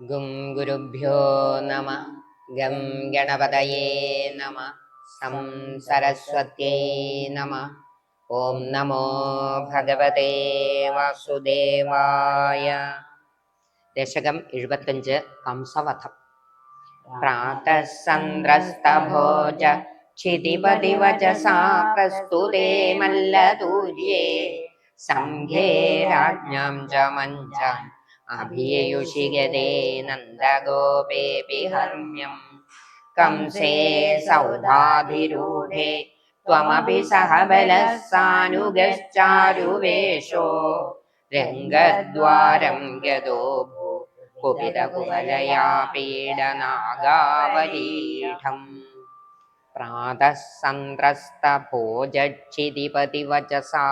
ഗും ഗുരുഭ്യോ നമ. ഗം ഗണപതയേ നമ. സം സരസ്വത്യേ നമ. ഓം നമോ ഭഗവതേ വാസുദേവായ. ദശകം എഴുപത്തഞ്ച് കംസവധം പ്രാതസന്ദ്രസ്തഭോജ ക്ഷിതിപതിവചസാ പ്രസ്തുതേ മല്ലദൂര്യേ സംഘേ രാജ്ഞാം ച മഞ്ചാൻ അഭിയുഷിഗതേ നന്ദഗോപേപി ഹർമ്മ്യം कंसे सौधाधिरूढे त्वमपि सह बलः सानुगश्चारुवेषो रङ्गद्वारं गदो भू कुपितकुवलया पीडनागावलीढम् प्रातः സന്ത്രസ്തഭോജിതിപതിവചസാ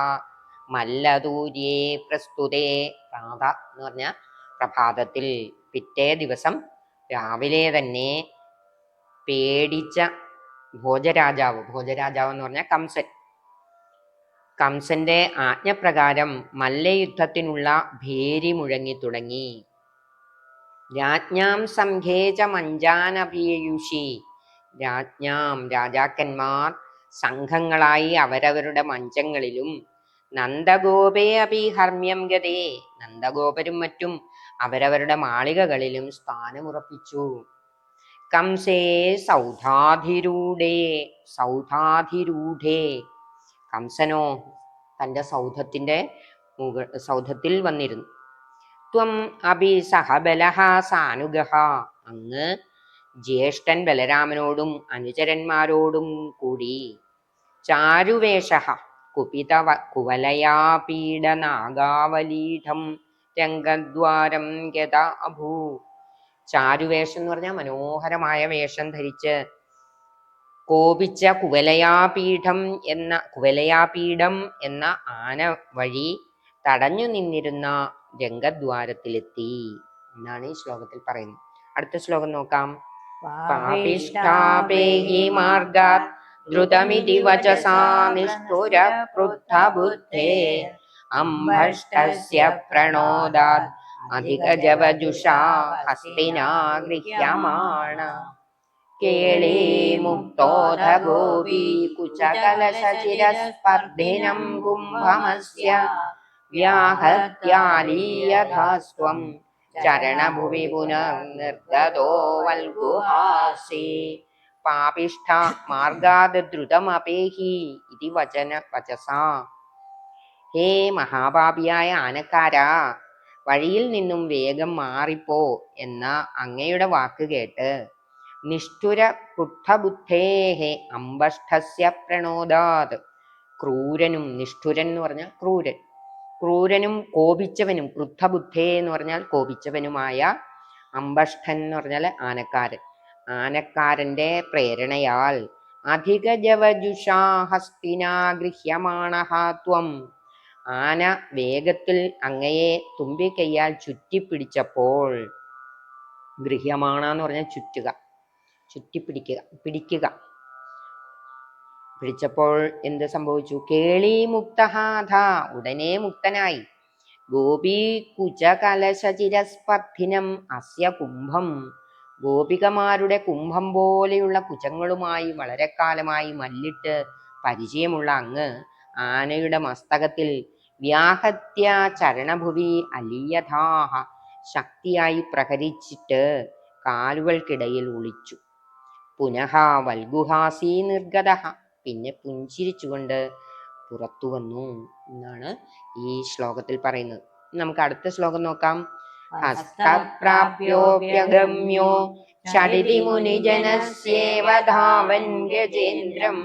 മല്ലദൂര്യേ പ്രസ്തുതേ പ്രാത എന്ന് പറഞ്ഞ പ്രഭാതത്തിൽ പിറ്റേ ദിവസം രാവിലെ തന്നെ പേടിച്ച ഭോജരാജാവ് ഭോജരാജാവ് എന്ന് പറഞ്ഞ കംസൻ. കംസന്റെ ആജ്ഞപ്രകാരം മല്ലയുദ്ധത്തിനുള്ള ഭേരി മുഴങ്ങി തുടങ്ങി. രാജ്ഞാം സംഘേച മഞ്ചാനഭിയുഷി രാജ്ഞാം രാജാക്കന്മാർ സംഘങ്ങളായി അവരവരുടെ മഞ്ചങ്ങളിലും നന്ദഗോപേ അഭി ഹർമ്മ്യം ഗതേ. നന്ദഗോപരും മറ്റും അവരവരുടെ മാളികകളിലും സ്ഥാനമുറപ്പിച്ചു. കംസേ സൗധാധിരൂഢേ സൗധാധിരൂഢേ. കംസനോ തന്റെ സൗധത്തിന്റെ മുക സൗധത്തിൽ വന്നിരുന്നു. ത്വം അഭി സഹബലഹ സാനുഗഹ. അങ്ങ് ജ്യേഷ്ഠൻ ബലരാമനോടും അനുചരന്മാരോടും കൂടി. ചാരുവേഷ കുപിത കുവലയാ പീഡനാഗാവലീഠം രംഗദ്വാരം ഗത അഭൂ. ചാരുവേഷം എന്ന് പറഞ്ഞാൽ മനോഹരമായ വേഷം ധരിച്ച് കോപിച്ച കുവലയാപീഠം എന്ന കുവലയാപീഠം എന്ന ആന വഴി തടഞ്ഞു നിന്നിരുന്ന രംഗദ്വാരത്തിലെത്തി എന്നാണ് ഈ ശ്ലോകത്തിൽ പറയുന്നത്. അടുത്ത ശ്ലോകം നോക്കാം. പാപിഷ്ഠാപേഹി മാർഗാത് ദ്രുതമിതി വചസാ നിഷ്ഠുര അധികജവജുഷാ ഹസ്തിനാ ഗൃഹ്യമാണ. കേളീ മുക്തോധ ഗോപീ കുചകലശചിരസ്പർദ്ധിനം കുംഭമസ്യ വ്യാഹത്യാലീയഥാസ്ത്വം ചരണഭുവി പുനർനിർഗതോ വൽഗുഹാസി. പാപിഷ്ഠ മാർഗാത് ദ്രുതമപേഹി ഇതി വചന വചസാ. ഹേ മഹാപാപിയായ ആനക്കാരാ വഴിയിൽ നിന്നും വേഗം മാറിപ്പോ എന്ന അങ്ങയുടെ വാക്ക് കേട്ട് നിഷ്ഠുര പൃഥബുദ്ധേഹെ അമ്പഷ്ടസ്യ പ്രണോദാത്. ക്രൂരനും നിഷ്ഠുരൻ എന്ന് പറഞ്ഞാൽ ക്രൂരൻ. ക്രൂരനും കോപിച്ചവനും പൃഥബുദ്ധേ എന്ന് പറഞ്ഞാൽ കോപിച്ചവനുമായ അമ്പഷ്ടൻ എന്ന് പറഞ്ഞാൽ ആനക്കാരൻ. ആനക്കാരന്റെ പ്രേരണയാൽ അധിക ജവജുഷാ ഹസ്തിനാ ഗൃഹ്യമാണഹ ത്വം ആന വേഗത്തിൽ അങ്ങയെ തുമ്പിക്കൈയാൽ ചുറ്റിപ്പിടിച്ചപ്പോൾ ഗൃഹ്യമാണ എന്ന് പറഞ്ഞാൽ ചുറ്റുക ചുറ്റിപ്പിടിക്കുക പിടിക്കുക. പിടിച്ചപ്പോൾ എന്ത് സംഭവിച്ചു? കേളി മുക്തഹാധ ഉടനെ മുക്തനായി. ഗോപി കുചകലശചിരസ്പർദ്ധിനം അസ്യ കുംഭം. ഗോപികമാരുടെ കുംഭം പോലെയുള്ള കുചങ്ങളുമായി വളരെ കാലമായി മല്ലിട്ട് പരിചയമുള്ള അങ്ങ് ആനയുടെ മസ്തകത്തിൽ വ്യാഹത്യ ചരണഭുവി അലിയഥാഹ ശക്തിയായി പ്രഹരിച്ചിട്ട് കാലുകൾക്കിടയിൽ ഒളിച്ചു. പുനഃ വൽഗുഹാസി നിർഗത. പിന്നെ പുഞ്ചിരിച്ചുകൊണ്ട് പുറത്തു വന്നു എന്നാണ് ഈ ശ്ലോകത്തിൽ പറയുന്നത്. നമുക്ക് അടുത്ത ശ്ലോകം നോക്കാം. ഹസ്തപ്രാപ്യോപ്യഗമ്യോ ഷടിതി മുനിജനസ്യേവ ഗജേന്ദ്രം.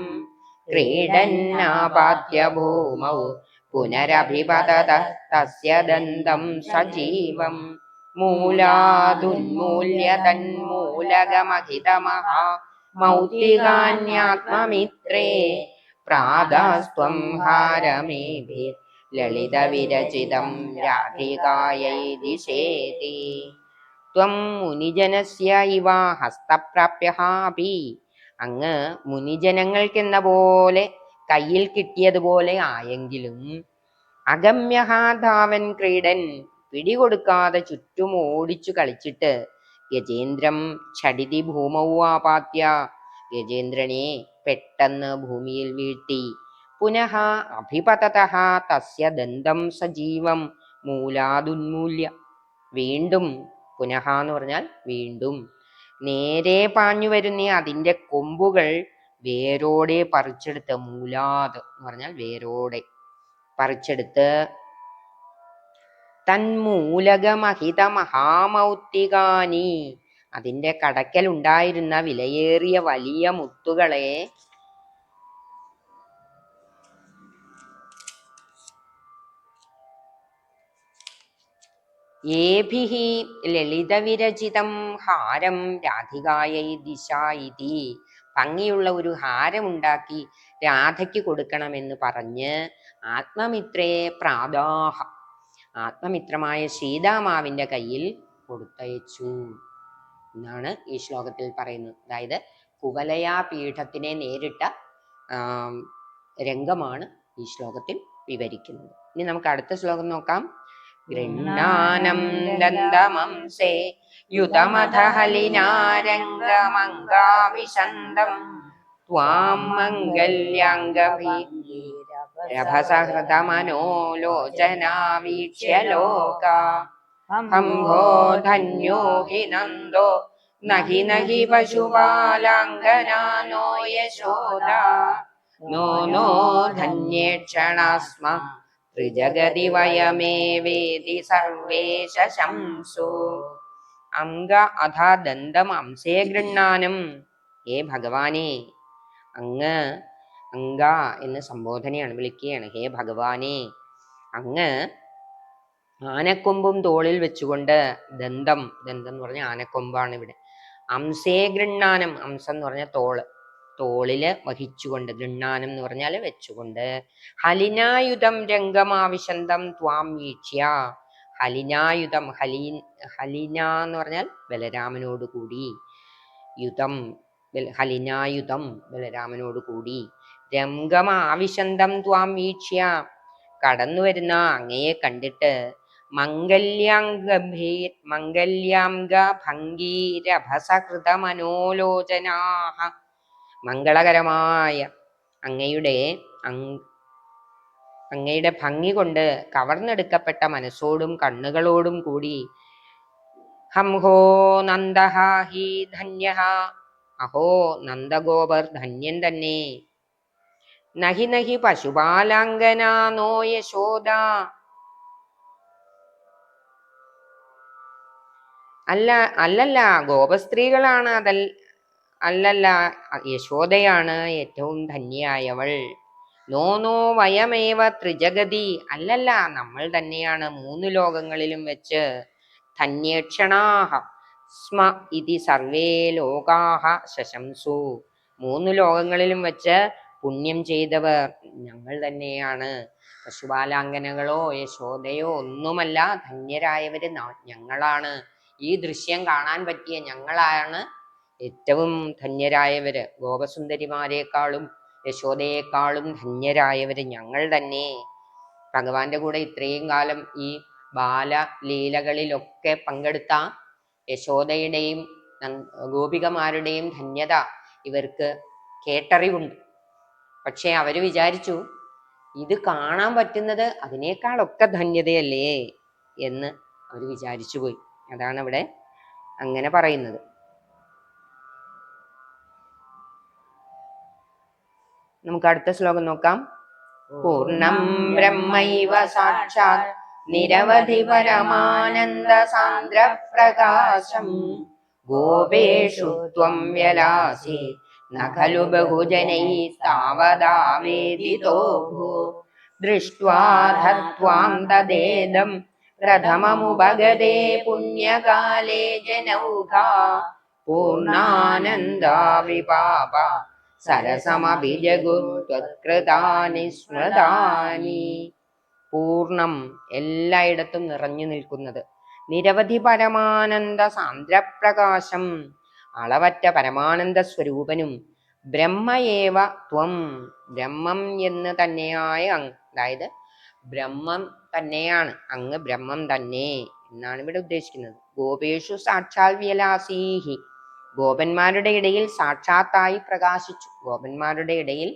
ക്രീഡന്നാപാദ്യ ഭൂമൗ പുനരഭിപതത തസ്യ ദന്തം സജീവം. മൂലാതുന്മൂല്യ തന്മൂലകമഹിതമഹാ മൗക്തികാന്യാത്മമിത്രേ പ്രാതാസ്ത്വം ഹാരമേഭി ലളിത വിരചിതം രാധികായൈ ദിശേതി ത്വം മുനിജനസ്യ ഇവ ഹസ്തപ്രാപ്യഹാപി. അങ്ങ് മുനിജനങ്ങൾക്കെന്ന പോലെ കയ്യിൽ കിട്ടിയതുപോലെ ആയെങ്കിലും അഗമ്യഹാധാവൻ ക്രീഡൻ പിടികൊടുക്കാതെ ചുറ്റും ഓടിച്ചു കളിച്ചിട്ട് ഗജേന്ദ്രം ഛടിതി ഭൂമൗ ആപാത്യ. ഗജേന്ദ്രനെ പെട്ടെന്ന് ഭൂമിയിൽ വീഴ്ത്തി. പുനഃ അഭിപതത തസ്യ ദന്തം സജീവം മൂലാതുന്മൂല്യ. വീണ്ടും പുനഃ എന്ന് പറഞ്ഞാൽ വീണ്ടും. നേരെ പാഞ്ഞു വരുന്ന അതിന്റെ കൊമ്പുകൾ വേരോടെ പറിച്ചെടുത്ത് മൂലാത് എന്ന് പറഞ്ഞാൽ വേരോടെ പറിച്ചെടുത്ത് തന്മൂലകമഹിത മഹാമൗത്തികാനി അതിന്റെ കടക്കൽ ഉണ്ടായിരുന്ന വിലയേറിയ വലിയ മുത്തുകളെ ലളിതവിരചിതം ഹാരം രാധികായൈ ദിശ ഇതി. ഭംഗിയുള്ള ഒരു ഹാരമുണ്ടാക്കി രാധയ്ക്ക് കൊടുക്കണമെന്ന് പറഞ്ഞ് ആത്മമിത്രേ പ്രാദാഹ. ആത്മമിത്രമായ സീതാമാവിന്റെ കയ്യിൽ കൊടുത്തയച്ചു. എന്നാണ് ഈ ശ്ലോകത്തിൽ പറയുന്നത്. അതായത് കുവലയാ പീഠത്തിനെ നേരിട്ട രംഗമാണ് ഈ ശ്ലോകത്തിൽ വിവരിക്കുന്നത്. ഇനി നമുക്ക് അടുത്ത ശ്ലോകം നോക്കാം. ഗൃഹാനം ദന്തമംസേ യുതമഥ ഹലിനാരംഗമംഗാവിശന്തം ത്വാം മംഗല്യാംഗഭി രഭസഹൃതമനോലോചനാവീക്ഷ്യ ലോക. ഹംഭോ ധന്യോ ഹി നന്ദോ. നഹി നഹി പശുപാലാംഗനാനോ യശോദ നോ നോ ധന്യേക്ഷണാസ്മ. ത്രിജഗതി വയമേവേദി സർവേ ശംസു. അംഗ അഥാ ദന്തം അംസേ ഗൃണ്ണാനം ഹേ ഭഗവാനെ. അങ്ങ് അങ്ക എന്ന് സംബോധനയാണ് വിളിക്കുകയാണ്. ഹേ ഭഗവാനെ. അങ്ങ് ആനക്കൊമ്പും തോളിൽ വെച്ചുകൊണ്ട് ദന്തം ദന്തം എന്ന് പറഞ്ഞ ആനക്കൊമ്പാണ് ഇവിടെ. അംസേ ഗൃണ്ണാനം അംസം എന്ന് പറഞ്ഞ തോൾ. തോളിൽ വഹിച്ചുകൊണ്ട് ഗൃണ്ണാനം എന്ന് പറഞ്ഞാൽ വെച്ചുകൊണ്ട്. ഹലിനായുധം രംഗമാവിശന്തം ത്വാം വീക്ഷ്യ. ഹലിനായുധം ഹലീൻ ഹലിന എന്ന് പറഞ്ഞാൽ ബലരാമനോട് കൂടി. യുധം ഹലിനായുധം ബലരാമനോട് കൂടി. രംഗമാവിശന്തം ത്വാം വീക്ഷ്യ. കടന്നു വരുന്ന അങ്ങയെ കണ്ടിട്ട് മംഗല്യാംഗഭീ മംഗല്യാംഗ മംഗളകരമായ അങ്ങയുടെ അങ് അങ്ങയുടെ ഭംഗി കൊണ്ട് കവർന്നെടുക്കപ്പെട്ട മനസ്സോടും കണ്ണുകളോടും കൂടി ഹംഹോ ധന്യ അഹോ നന്ദഗോപർ ധന്യൻ തന്നെ. നഹി നഹി പശുപാലാംഗന നോ അല്ല അല്ലല്ല ഗോപസ്ത്രീകളാണ് അതൽ അല്ലല്ല യശോദയാണ് ഏറ്റവും ധന്യായവൾ നോ നോ വയമേവ ത്രിജഗതി. അല്ലല്ല നമ്മൾ തന്നെയാണ് മൂന്ന് ലോകങ്ങളിലും വെച്ച് ധന്യേക്ഷണാഹ. സ്മ ഇതി സർവേ ലോകാഹ ശശംസു. മൂന്ന് ലോകങ്ങളിലും വെച്ച് പുണ്യം ചെയ്തവർ ഞങ്ങൾ തന്നെയാണ്. പശുപാലാങ്കനകളോ യശോദയോ ഒന്നുമല്ല ധന്യരായവര് ഞങ്ങളാണ്. ഈ ദൃശ്യം കാണാൻ പറ്റിയ ഞങ്ങളാണ് ഏറ്റവും ധന്യരായവര്. ഗോപസുന്ദരിമാരെക്കാളും യശോദയെക്കാളും ധന്യരായവർ ഞങ്ങൾ തന്നെ. ഭഗവാന്റെ കൂടെ ഇത്രയും കാലം ഈ ബാലലീലകളിലൊക്കെ പങ്കെടുത്ത യശോദയുടെയും ഗോപികമാരുടെയും ധന്യത ഇവർക്ക് കേട്ടറിവുണ്ട്. പക്ഷെ അവർ വിചാരിച്ചു ഇത് കാണാൻ പറ്റുന്നത് അതിനേക്കാളൊക്കെ ധന്യതയല്ലേ? എന്ന് അവർ വിചാരിച്ചു പോയി. അതാണ് ഇവിടെ അങ്ങനെ പറയുന്നത്. നമുക്ക് അടുത്ത ശ്ലോകം നോക്കാം. പൂർണം ബ്രഹ്മൈവ സാക്ഷാത് നിരവധി പരമാനന്ദ സാന്ദ്ര പ്രകാശം ഗോപേഷു ത്വം വ്യലാസി നഖലു ബഹുജനൈ താവതാവേദിതോ ദൃഷ്ട്വാ ധത്വാം തദേദം പ്രഥമമുപഗതേ പുണ്യകാലേ ജനൗഘാ പൂർണാനന്ദാ സരസമഭിജഗുത്വത്കൃതാനി സ്മൃതാനി. പൂർണം എല്ലായിടത്തും നിറഞ്ഞു നിൽക്കുന്നത്. നിരവധി പരമാനന്ദ സാന്ദ്രപ്രകാശം അളവറ്റ പരമാനന്ദ സ്വരൂപനും ബ്രഹ്മയേവ ത്വം ബ്രഹ്മം എന്ന് തന്നെയായ അതായത് ബ്രഹ്മം തന്നെയാണ് അങ്ങ് ബ്രഹ്മം തന്നെ എന്നാണ് ഇവിടെ ഉദ്ദേശിക്കുന്നത്. ഗോപേഷു സാക്ഷാൽ വിയലാസീഹി. ഗോപന്മാരുടെ ഇടയിൽ സാക്ഷാത്തായി പ്രകാശിച്ചു. ഗോപന്മാരുടെ ഇടയിൽ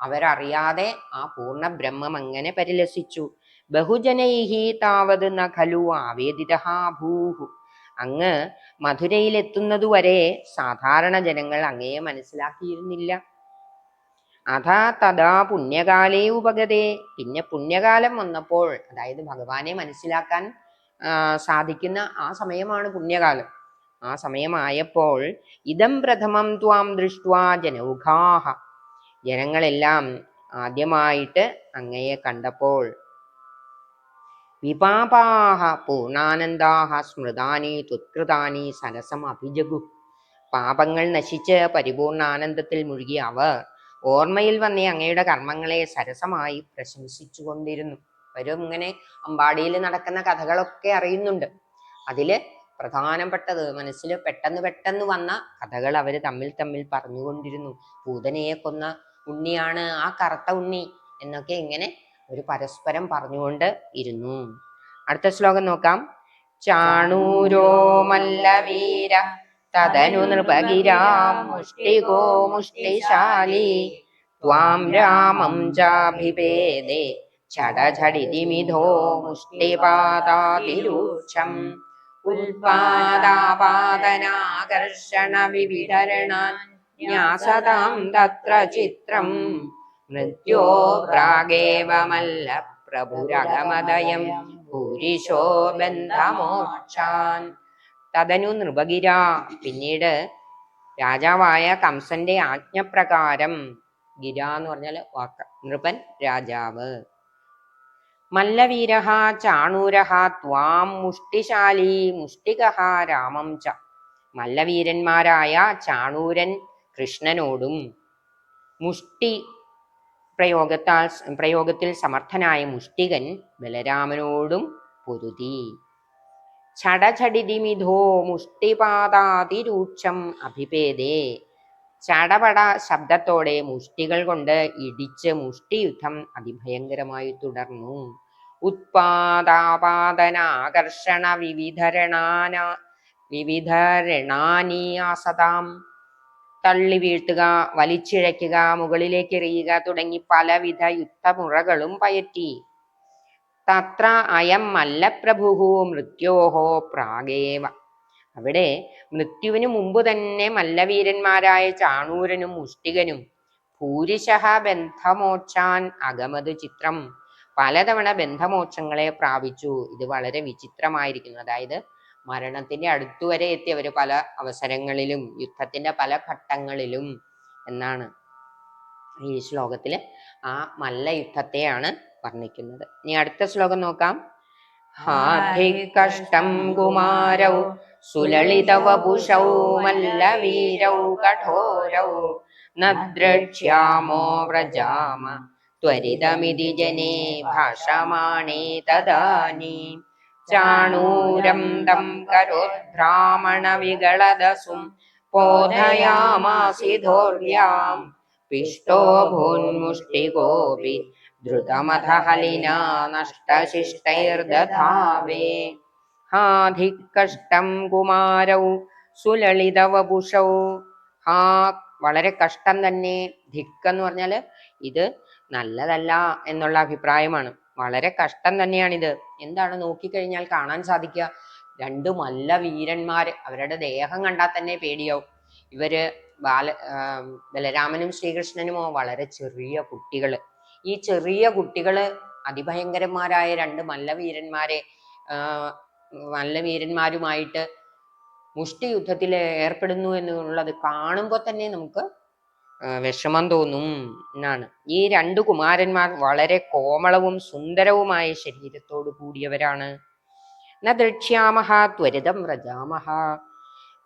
അവരറിയാതെ ആ പൂർണ ബ്രഹ്മം അങ്ങനെ പരിലസിച്ചു. ബഹുജനൈഹി താവത് ന ഖലു ആവേദിത ഭൂഹു. അങ്ങ് മധുരയിലെത്തുന്നതുവരെ സാധാരണ ജനങ്ങൾ അങ്ങയെ മനസ്സിലാക്കിയിരുന്നില്ല. അഥാ തഥാ പുണ്യകാലേ ഉപഗതേ. പിന്നെ പുണ്യകാലം വന്നപ്പോൾ അതായത് ഭഗവാനെ മനസ്സിലാക്കാൻ സാധിക്കുന്ന ആ സമയമാണ് പുണ്യകാലം. ആ സമയമായപ്പോൾ ഇതം പ്രഥമം ത്വാം ദൃഷ്ട്വാ ജനൗഘാഹ ജനങ്ങളെല്ലാം ആദ്യമായിട്ട് അങ്ങയെ കണ്ടപ്പോൾ വിപാപാഹ പൂർണാനന്ദാഹ സ്മൃതാനി തുത്കൃതാനി സരസം അഭിജഗു. പാപങ്ങൾ നശിച്ച് പരിപൂർണ ആനന്ദത്തിൽ മുഴുകിയ അവർ ഓർമ്മയിൽ വന്നേ അങ്ങയുടെ കർമ്മങ്ങളെ സരസമായി പ്രശംസിച്ചു കൊണ്ടിരുന്നു അവരും ഇങ്ങനെ അമ്പാടിയിൽ നടക്കുന്ന കഥകളൊക്കെ അറിയുന്നുണ്ട്. അതിൽ പ്രധാനപ്പെട്ടത്. മനസ്സിൽ പെട്ടെന്ന് പെട്ടെന്ന് വന്ന കഥകൾ അവർ തമ്മിൽ തമ്മിൽ പറഞ്ഞുകൊണ്ടിരുന്നു. പൂതനയെ കൊന്ന ഉണ്ണിയാണ് ആ കറുത്ത ഉണ്ണി എന്നൊക്കെ ഇങ്ങനെ ഒരു പരസ്പരം പറഞ്ഞുകൊണ്ട് ഇരുന്നു. അടുത്ത ശ്ലോകം നോക്കാം. ചാണൂരോ മല്ലവീര തദനു നൃപഗിരാം മുഷ്ടികോ മുഷ്ടിശാലി ത്വാം രാമം ചാഭിപേദേ ചടചടിതിമിധോ മുഷ്ടിപാദാതിരൂക്ഷം. ഉൽപാദാപാദനാകർഷണ വിവിധരണാൻ ന്യാസതാം തത്ര ചിത്രം. മൃത്യോ പ്രാഗേവമല്ല പ്രഭുരഗമദയം ഭൂരിശോ ബന്ധമോക്ഷാൻ. തദനു നൃപഗിര. പിന്നീട് രാജാവായ കംസന്റെ ആജ്ഞപ്രകാരം ഗിര എന്ന് പറഞ്ഞാൽ നൃപൻ രാജാവ്. മല്ലവീരഹ ചാണൂരഹ ത്വാം മുഷ്ടിശാലി മുഷ്ടികഹ രാമം ച. മല്ലവീരന്മാരായ ചാണൂരൻ കൃഷ്ണനോടും മുഷ്ടി പ്രയോഗത്താൽ പ്രയോഗത്തിൽ സമർത്ഥനായ മുഷ്ടികൻ ബലരാമനോടും പൊരുതി. ചടചടിതിമിധോ മുഷ്ടിപാദാതിരൂക്ഷം അഭിപേദേ ചടപട ശബ്ദത്തോടെ മുഷ്ടികൾ കൊണ്ട് ഇടിച്ച് മുഷ്ടിയുദ്ധം അതിഭയങ്കരമായി തുടർന്നു. ഉത്പാദാപാദനാകർഷണ വിവിധരണാന വിവിധരണാനീയാസതാം. തള്ളി വീഴ്ത്തുക വലിച്ചിഴയ്ക്കുക മുകളിലേക്ക് എറിയുക തുടങ്ങി പലവിധ യുദ്ധമുറകളും പയറ്റി. തത്ര അയം മല്ലപ്രഭുഹു മൃത്യോഹോ പ്രാഗേവ അവിടെ മൃത്യുവിനു മുമ്പ് തന്നെ മല്ലവീരന്മാരായ ചാണൂരനും മുഷ്ടികനും ഭൂരിശഹ ബന്ധമോക്ഷാൻ അഗമത് ചിത്രം പലതവണ ബന്ധമോക്ഷങ്ങളെ പ്രാപിച്ചു. ഇത് വളരെ വിചിത്രമായിരിക്കുന്നു. അതായത് മരണത്തിന്റെ അടുത്തു വരെ എത്തിയവര് പല അവസരങ്ങളിലും യുദ്ധത്തിന്റെ പല ഘട്ടങ്ങളിലും എന്നാണ് ഈ ശ്ലോകത്തിൽ ആ മല്ല യുദ്ധത്തെയാണ് വർണിക്കുന്നത്. ഇനി അടുത്ത ശ്ലോകം നോക്കാം. ഹാധികഷ്ടം കുമാരൗ सुललितवपुषौ मल्लवीरौ कठोरौ न द्रक्ष्यामो व्रजाम त्वरितमिति जने भाषमाणे तदानीं चाणूरं तं करोद्ब्राह्मणविगळदसुं बोधयामासिधोर्यां पिष्टो भून्मुष्टिकोऽपि धृतमथ हलिना नष्टशिष्टैर्दधावे ഹാധിക്കഷ്ടം കുമാരൗ സുലളിതവപുഷൗ. ഹാ വളരെ കഷ്ടം തന്നെ. ധിക്ക് എന്ന് പറഞ്ഞാൽ ഇത് നല്ലതല്ല എന്നുള്ള അഭിപ്രായമാണ്. വളരെ കഷ്ടം തന്നെയാണിത്. എന്താണ് നോക്കിക്കഴിഞ്ഞാൽ കാണാൻ സാധിക്കുക? രണ്ട് മല്ല വീരന്മാര്. അവരുടെ ദേഹം കണ്ടാൽ തന്നെ പേടിയാവും. ഇവർ ബാല ബലരാമനും ശ്രീകൃഷ്ണനുമോ? വളരെ ചെറിയ കുട്ടികൾ ഈ ചെറിയ കുട്ടികൾ അതിഭയങ്കരന്മാരായ രണ്ട് മല്ലവീരന്മാരെ ആ, മല്ലവീരന്മാരുമായിട്ട് മുഷ്ടി യുദ്ധത്തിൽ ഏർപ്പെടുന്നു എന്നുള്ളത് കാണുമ്പോൾ തന്നെ നമുക്ക് വിഷമം തോന്നും എന്നാണ്. ഈ രണ്ട് കുമാരന്മാർ വളരെ കോമളവും സുന്ദരവുമായ ശരീരത്തോടു കൂടിയവരാണ്. ന ദൃക്ഷ്യാമഹ ത്വരിതം വ്രജാമഹ.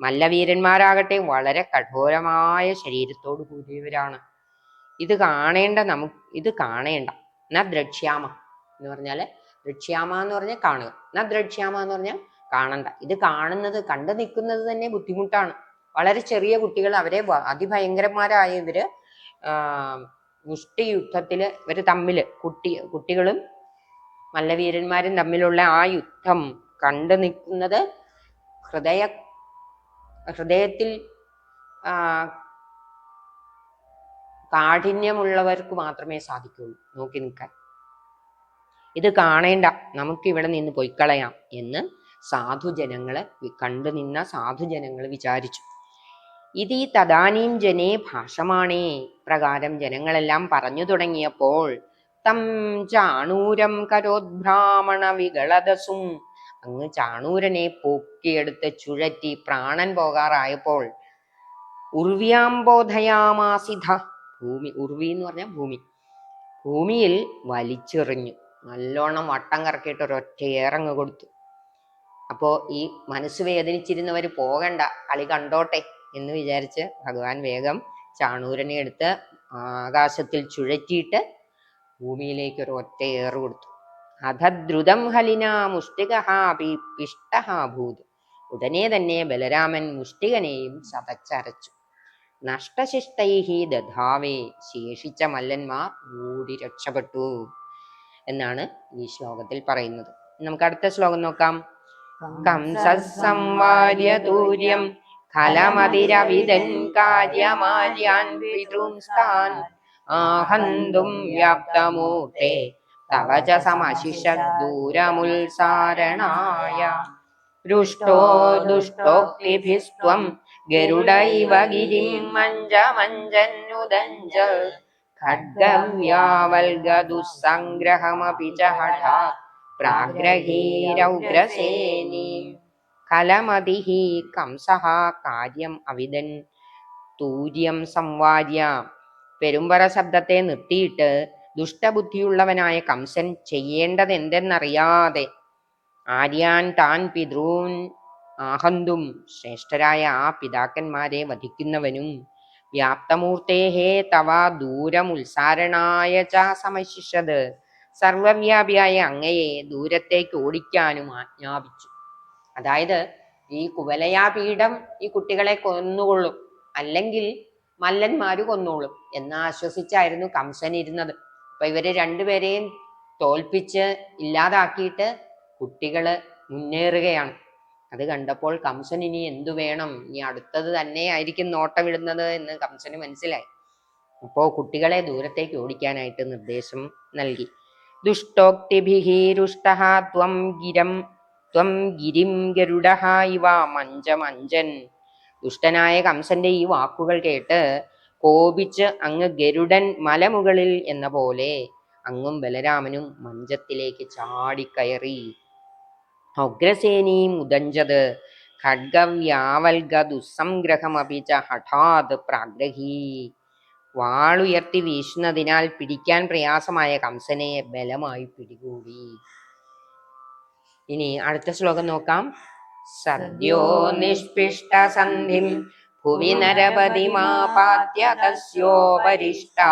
മല്ലവീരന്മാരാകട്ടെ വളരെ കഠോരമായ ശരീരത്തോടു കൂടിയവരാണ്. ഇത് കാണേണ്ട നമുക്ക് ഇത് കാണേണ്ട. ന ദ്രക്ഷ്യാമ എന്ന് പറഞ്ഞാൽ ദൃക്ഷ്യാമ എന്ന് പറഞ്ഞാൽ കാണുക. ന ദ്രക്ഷ്യാമ എന്ന് പറഞ്ഞാൽ കാണണ്ട. ഇത് കാണുന്നത് കണ്ടു നിൽക്കുന്നത് തന്നെ ബുദ്ധിമുട്ടാണ്. വളരെ ചെറിയ കുട്ടികൾ അവരെ അതിഭയങ്കരന്മാരായ ഇവർ മുഷ്ടി യുദ്ധത്തിൽ ഇവർ തമ്മിൽ കുട്ടി കുട്ടികളും മല്ലവീരന്മാരും തമ്മിലുള്ള ആ യുദ്ധം കണ്ടു നിൽക്കുന്നത് ഹൃദയ ഹൃദയത്തിൽ കാഠിന്യമുള്ളവർക്ക് മാത്രമേ സാധിക്കുള്ളൂ. നോക്കി നിൽക്കാൻ. ഇത് കാണേണ്ട. നമുക്ക് ഇവിടെ നിന്ന് പൊയ്ക്കളയാം എന്ന് സാധുജനങ്ങൾ വി- കണ്ടു നിന്ന സാധുജനങ്ങൾ വിചാരിച്ചു. ഇത് ഈ തദാനീം ജനേ ഭാഷമാണേ പ്രകാരം ജനങ്ങളെല്ലാം പറഞ്ഞു തുടങ്ങിയപ്പോൾ തം ചാണൂരം കരോദ്ഭ്രാമണ വികളദസും അങ്ങ് ചാണൂരനെ പൊക്കിയെടുത്ത് ചുഴറ്റി പ്രാണൻ പോകാറായപ്പോൾ ഉർവ്യാംബോധയാമാസിധ ഭൂമി ഉർവി എന്ന് പറഞ്ഞ ഭൂമി. ഭൂമിയിൽ വലിച്ചെറിഞ്ഞു. നല്ലോണം വട്ടം കറക്കിയിട്ട് ഒരൊറ്റ ഏറങ്ങ് കൊടുത്തു. അപ്പോ ഈ മനസ്സ് വേദനിച്ചിരുന്നവർ പോകണ്ട കളി കണ്ടോട്ടെ എന്ന് വിചാരിച്ച് ഭഗവാൻ വേഗം ചാണൂരനെ എടുത്ത് ആകാശത്തിൽ ചുഴറ്റിയിട്ട് ഭൂമിയിലേക്ക് ഒരു ഒറ്റ ഏറ് കൊടുത്തു. അധദ്രുതം ഹലിന മുഷ്ടികൂത് ഉടനെ തന്നെ ബലരാമൻ മുഷ്ടികനെയും ചതച്ചരച്ചു. നഷ്ടശിഷ്ടൈഹി ദധാവേ ശേഷിച്ച മല്ലന്മാർ ഓടി രക്ഷപ്പെട്ടു. എന്നാണ് ഈ ശ്ലോകത്തിൽ പറയുന്നത്. നമുക്ക് അടുത്ത ശ്ലോകം നോക്കാം. കംസംവാര്യ തൂര്യം ഫലമതിരവിതൻ കാര്യമാര്യാൻ പിതൃംസ്ഥാൻ ആഹന്തും വ്യാപ്തമൂർത്തെ തവ ച സമശിഷദൂരമുത്സാരണായ ദുഷ്ടോ ദുഷ്ടോക്തിഭിസ്ത്വം ഗരുഡൈവ ഗിരിം മഞ്ജമഞ്ജന്നുദഞ്ച ഖഡ്ഗവ്യാവൽഗദുസ്സംഗ്രഹമപി ച ഹഠാ. പ്രാഗ്രഹീരൗഗ്രസേനീം. കലമതിഃ കംസഃ കാര്യം അവിദൻ. തൂര്യം സംവാര്യ. പെരുമ്പറ ശബ്ദത്തെ നിർത്തിയിട്ട് ദുഷ്ടബുദ്ധിയുള്ളവനായ കംസൻ ചെയ്യേണ്ടത് എന്തെന്നറിയാതെ ആര്യാൻ താൻ പിതൃൻ ആഹന്തും ശ്രേഷ്ഠരായ ആ പിതാക്കന്മാരെ വധിക്കുന്നവനും വ്യാപ്തമൂർത്തേഹേ തവ ദൂരമുത്സാരണായ ച സമശിഷത് സർവവ്യാപിയായ അങ്ങയെ ദൂരത്തേക്ക് ഓടിക്കാനും ആജ്ഞാപിച്ചു. അതായത് ഈ കുവലയാപീഠം ഈ കുട്ടികളെ കൊന്നുകൊള്ളും അല്ലെങ്കിൽ മല്ലന്മാര് കൊന്നോളും എന്ന് ആശ്വസിച്ചായിരുന്നു കംസൻ ഇരുന്നത്. അപ്പൊ ഇവരെ രണ്ടുപേരെയും തോൽപ്പിച്ച് ഇല്ലാതാക്കിയിട്ട് കുട്ടികൾ മുന്നേറുകയാണ്. അത് കണ്ടപ്പോൾ കംസൻ ഇനി എന്തു വേണം? ഇനി അടുത്തത് തന്നെ ആയിരിക്കും നോട്ടമിടുന്നത് എന്ന് കംസന് മനസ്സിലായി. അപ്പോ കുട്ടികളെ ദൂരത്തേക്ക് ഓടിക്കാനായിട്ട് നിർദ്ദേശം നൽകി. ത്വം ഗിരം ത്വം ദുഷ്ടനായ കംസന്റെ ഈ വാക്കുകൾ കേട്ട് കോപിച്ച് അങ്ങ് ഗരുഡൻ മലമുകളിൽ എന്ന പോലെ അങ്ങും ബലരാമനും മഞ്ചത്തിലേക്ക് ചാടിക്കയറി. അഗ്രസേനീം ഉദഞ്ചത്. ഖഡ്ഗവ്യാവൽഗ ദുസ്സംഗ്രഹമപി ച ഹഠാത് പ്രാഗ്രഹീ. വാളുയർത്തി വീശുന്നതിനാൽ പിടിക്കാൻ പ്രയാസമായ കംസനെ ബലമായി പിടികൂടി. ഇനി അടുത്ത ശ്ലോകം നോക്കാം. സദ്യോ നിഷ്പിഷ്ട സന്ധിം ഭുവി നരപതിമാപാത്യ തസ്യോപരിഷ്ടാ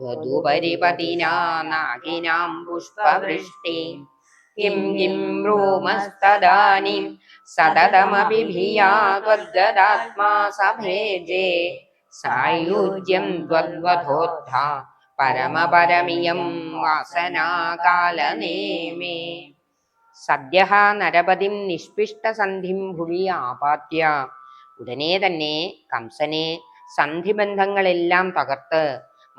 ത്വതുപരിപതിനാ നാഗിനാം പുഷ്പവൃഷ്ടി. കിം കിം ബ്രൂമസ്തദാനിം സതതമഭിഭിയാ ത്വദ്ഗതാത്മാ സഭേജേ. സായുജ്യം ത്വദ്വധോദ്ധ പരമപരമിയം വാസനാകാലനേമേ. സദ്യ നരപതിം നിഷ്പിഷ്ടസന്ധിം ഭുവി ആപാത്യ. ഉടനെ തന്നെ കംസനെ സന്ധിബന്ധങ്ങളെല്ലാം തകർത്ത്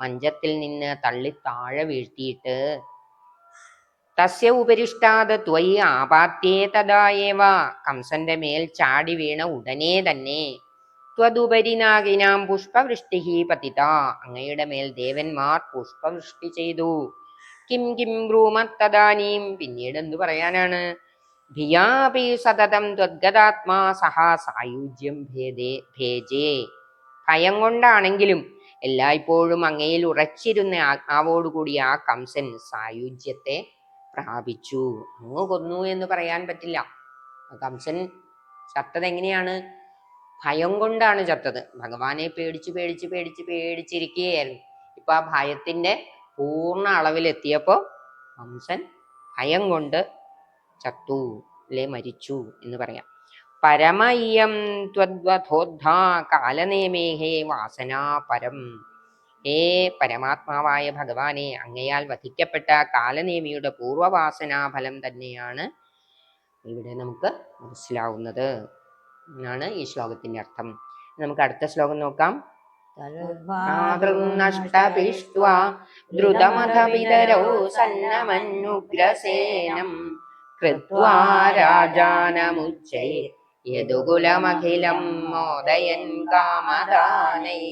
മഞ്ചത്തിൽ നിന്ന് തള്ളി താഴെ വീഴ്ത്തിയിട്ട് തസ്യ ഉപരിഷ്ടാത് ത്വയി ആപാത്യേ തഥായവ കംസന്റെ മേൽ ചാടി വീണ ഉടനെ തന്നെ ത്വതുപരിനാകിനാം പുഷ്പവൃഷ്ടി പതിത. അങ്ങയുടെ മേൽ ദേവന്മാർ പുഷ്പവൃഷ്ടി ചെയ്തു. കിം കിം ബ്രൂമത്തദാനീം പിന്നീട് എന്തു പറയാനാണ്? ഭിയാപി സതതം ത്വദ്ഗതാത്മാ സഹ സായുജ്യം ഭേദേ ഭേജേ. ഭയം കൊണ്ടാണെങ്കിലും എല്ലായ്പ്പോഴും അങ്ങയിൽ ഉറച്ചിരുന്ന ആവോടുകൂടി ആ കംസൻ സായുജ്യത്തെ പ്രാപിച്ചു. അങ്ങ് കൊന്നു എന്ന് പറയാൻ പറ്റില്ല. കംസൻ ചത്തത് എങ്ങനെയാണ്? ഭയം കൊണ്ടാണ് ചത്തത്. ഭഗവാനെ പേടിച്ച് പേടിച്ച് പേടിച്ച് പേടിച്ചിരിക്കുകയായിരുന്നു. ഇപ്പൊ ആ ഭയത്തിന്റെ പൂർണ അളവിലെത്തിയപ്പോ കംസൻ ഭയം കൊണ്ട് ചത്തു അല്ലെ? മരിച്ചു എന്ന് പറയാം. പരമയ്യം ത്വദ്വധോദ്ധാ കാലനേമേഹേ വാസനാ പരം. ഏ പരമാത്മാവായ ഭഗവാനെ അങ്ങയാൽ വധിക്കപ്പെട്ട കാലനേമിയുടെ പൂർവവാസനാ ഫലം തന്നെയാണ് ഇവിടെ നമുക്ക് മനസ്സിലാവുന്നത്. എന്നാണ് ഈ ശ്ലോകത്തിന്റെ അർത്ഥം. നമുക്ക് അടുത്ത ശ്ലോകം നോക്കാം. നഷ്ടപിഷ്ട്വാ ദ്രുതമഥവിതരौ കൃത്വാ രാജാനമുച്ചൈ യദുകുലമഖിലം മോദയൻ കാമദാനൈ.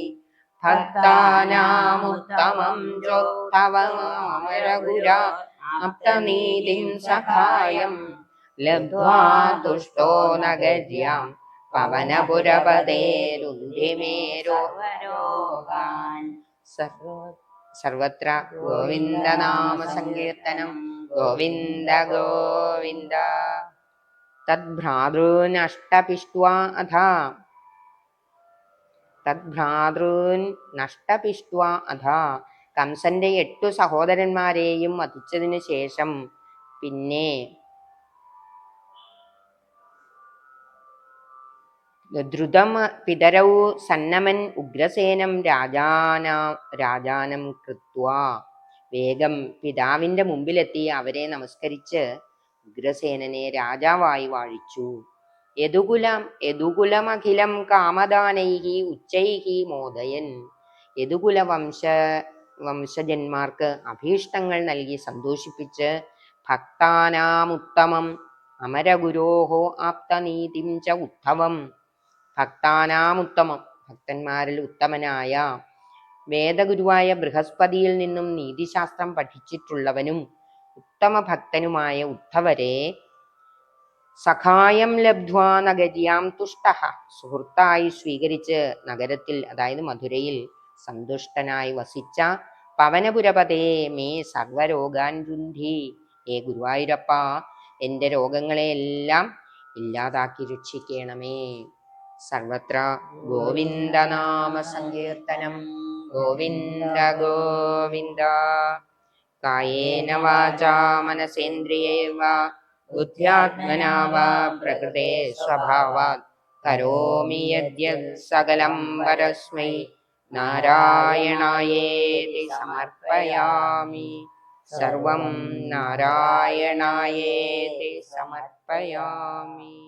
ഭക്താനാമുത്തമം ചോത്തവമാമരഗുര അപ്തനീതിം സഹായം ലബ്ധ്വാ തുഷ്ടോ നഗര്യാം പവനപുരപതേരുന്ധിമേരോ സർവത്ര ഗോവിന്ദനാമ സങ്കീർത്തനം ഗോവിന്ദ ഗോവിന്ദ. തദ്ഭ്രാതॄനഷ്ടപിഷ്ട്വാ അഥ തദ്ഭ്രാതൃൻ നഷ്ടപിഷ്ട്വാ അഥ കംസന്റെ എട്ടു സഹോദരന്മാരെയും വധിച്ചതിന് ശേഷം പിന്നെ ദ്രുതം പിതരൗ സന്നമൻ ഉഗ്രസേനം രാജാന രാജാനം കൃത്വ। വേഗം പിതാവിന്റെ മുമ്പിലെത്തി അവരെ നമസ്കരിച്ച് ഉഗ്രസേനനെ രാജാവായി വാഴിച്ചു. യദുകുലം യദുകുലമഖിലം കാമദാനൈഹി ഉച്ചൈഹി മോദയൻ. യദുകുല വംശ വംശജന്മാർക്ക് അഭീഷ്ടങ്ങൾ നൽകി സന്തോഷിപ്പിച്ച് ഭക്താനാമുത്തമം അമരഗുരോഹോ ആപ്തനീതിം ച ഉദ്ധവം. ഭക്താനാമുത്തമം ഭക്തന്മാരിൽ ഉത്തമനായ വേദഗുരുവായ ബൃഹസ്പതിയിൽ നിന്നും നീതിശാസ്ത്രം പഠിച്ചിട്ടുള്ളവനും ഉത്തമ ഭക്തനുമായ ഉദ്ധവരെ സഖായം ലബ്ധ്വാ നഗര്യാം തുഷ്ട. സുഹൃത്തായി സ്വീകരിച്ച് നഗരത്തിൽ അതായത് മധുരയിൽ സന്തുഷ്ടനായി വസിച്ച പവനപുരപതേ മേ സർവരോഗാൻ രുന്ധി ഏ ഗുരുവായൂരപ്പ എന്റെ രോഗങ്ങളെയെല്ലാം ഇല്ലാതാക്കി രക്ഷിക്കണമേ. സർവത്ര ഗോവിന്ദനാമ സങ്കീർത്തനം. ഗോവിന്ദ ഗോവിന്ദ. कायेन वाचा मनसेन्द्रिये वा बुध्यात्मना वा प्रकृते स्वभावात्। करोमि यद्यत् सकलं वरस्मै नारायणायेति समर्पयामि। सर्वं नारायणायेति समर्पयामि।